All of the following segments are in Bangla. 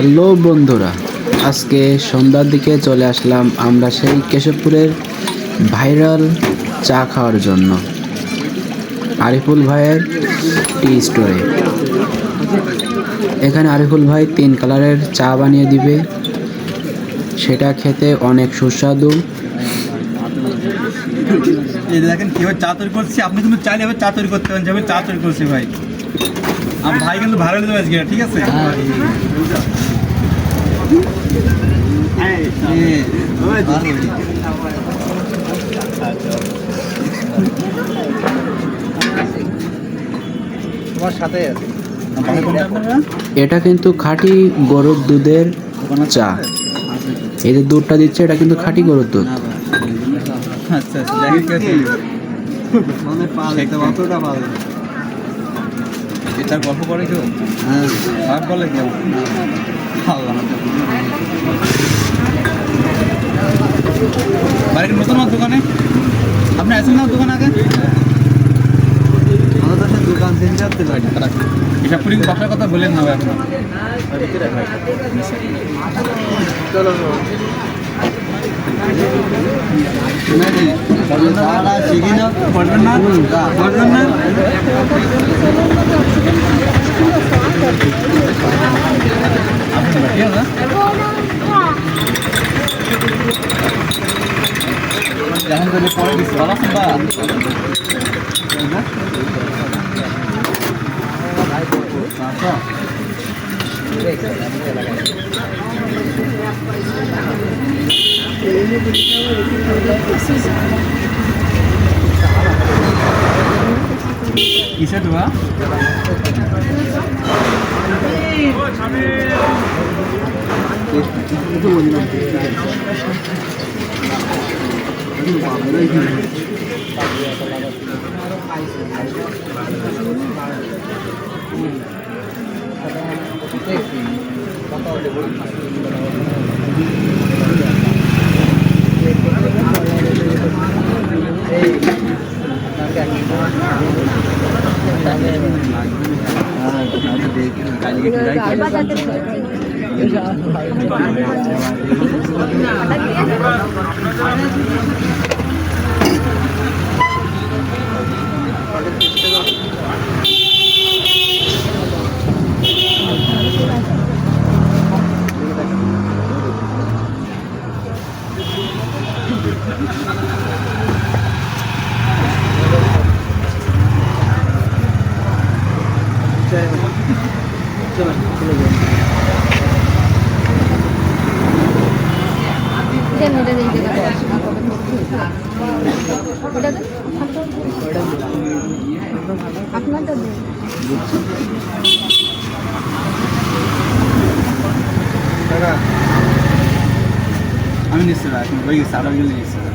হ্যালো বন্ধুরা, আজকে সন্ধ্যার দিকে চলে আসলাম আমরা সেই কেশবপুরের ভাইরাল চা খাওয়ার জন্য, আরিফুল ভাইয়ের টি স্টোরে। এখানে আরিফুল ভাই তিন কালারের চা বানিয়ে দিবে, সেটা খেতে অনেক সুস্বাদু। দেখেন কীভাবে চা তৈরি করছি, আপনি কিন্তু চাইলে এবার চা তৈরি করতে পারেন, যেভাবে চা তৈরি করছি ভাই। ভাই কিন্তু ভালো দেবে আজকে ঠিক আছে? তোমার সাথে এটা কিন্তু খাঁটি গরুর দুধের চা। এই যে দুধটা দিচ্ছে এটা কিন্তু খাঁটি গরুর দুধ। আচ্ছা আচ্ছা এটার গল্প করে কেউ? হ্যাঁ। খারাপ বলে কেউ? আল্লাহ। বাড়ির নতুন আমার দোকানে? আপনি আসেন না দোকান আগে? দোকান তিন চারটে এটা পুরি বাসার কথা বলেন না ভাই আপনি চলো। শিখি না পড়বেন না পড়বেন না যেমন করে পরে দিচ্ছি ভালো আছেন বা আচ্ছা কিসে দেওয়া দেন ওটা দিয়ে দিতে আপনারটা দিন আমি নিশ্চয় এখন হয়ে গেছে আরও গেলে নিশ্চয়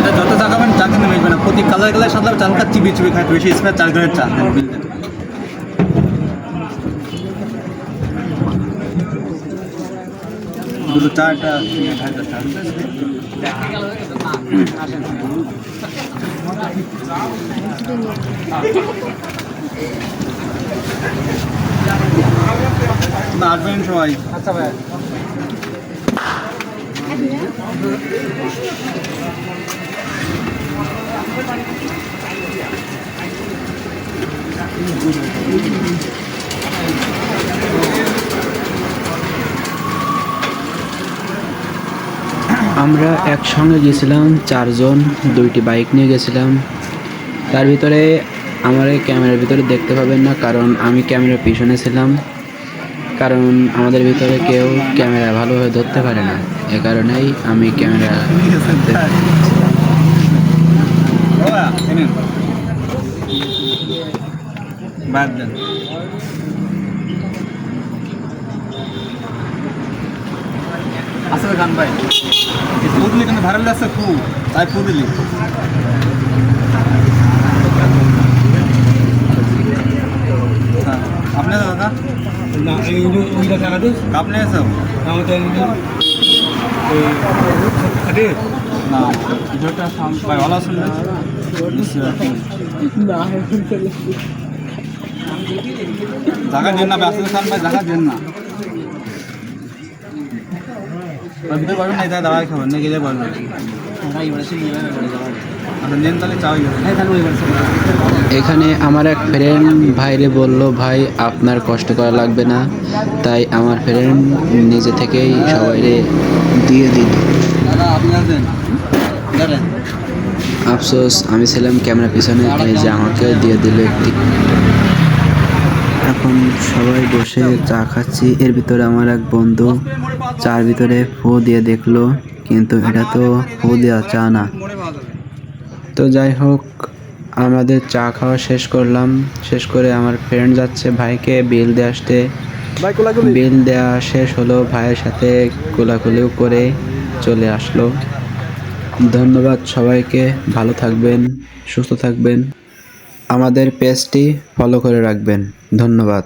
এটা যত চা খাবেন চা কিন্তু বেচবে না প্রতি কালার সাদা চাল খাচ্ছি চিবি খাইতে বেশি স্পেয়ার চার ঘরের চা দুটো না আসবেন সবাই। আচ্ছা ভাই আমরা একসঙ্গে গেছিলাম, চারজন, দুইটি বাইক নিয়ে গেছিলাম। তার ভিতরে আমার এই ক্যামেরার ভিতরে দেখতে পাবেন না, কারণ আমি ক্যামেরার পিছনে ছিলাম। কারণ আমাদের ভিতরে কেউ ক্যামেরা ভালোভাবে ধরতে পারে না। এ কারণেই আমি ক্যামেরা বাবা, এই নিন। বাদ দেন। আসলে খান ভাই ফুদলি কিন্তু ভাইরাল যাচ্ছে খুব তাই ফুদলি হ্যাঁ আপনি দাদা? না এই ওইটা টাকা দিস। আপনি আছো আমাদের এই না ভিডিওটা ভাই ভালো আছেন? না জায়গা দেন না ব্যস্ত ভাই জায়গা দেন না। ওর পারবেন না এটা দাঁড়ায় খাবেন না গেলে পারবেন আচ্ছা এখানে আমার এক ফ্রেন্ড ভাইরে বলল ভাই আপনার কষ্ট করা লাগবে না। তাই আমার ফ্রেন্ড নিজে থেকেই সবাইরে দিয়ে দিল। দাদা আপনি আছেন আফসোস আমি ছিলাম ক্যামেরা পিছনে এই যে আমাকে দিয়ে দিল একটি। এখন সবাই বসে চা খাচ্ছি এর ভিতরে আমার এক বন্ধু চার ভিতরে ফু দিয়ে দেখল কিন্তু এটা তো ফু দেওয়া চা না। তো যাই হোক আমাদের চা খাওয়া শেষ করলাম। শেষ করে আমার ফ্রেন্ড যাচ্ছে ভাইকে বিল দিয়ে আসতে। বিল দেওয়া শেষ হলো ভাইয়ের সাথে কোলাকুলিও করে চলে আসলো। ধন্যবাদ সবাইকে ভালো থাকবেন সুস্থ থাকবেন। আমাদের পেজটি ফলো করে রাখবেন। ধন্যবাদ।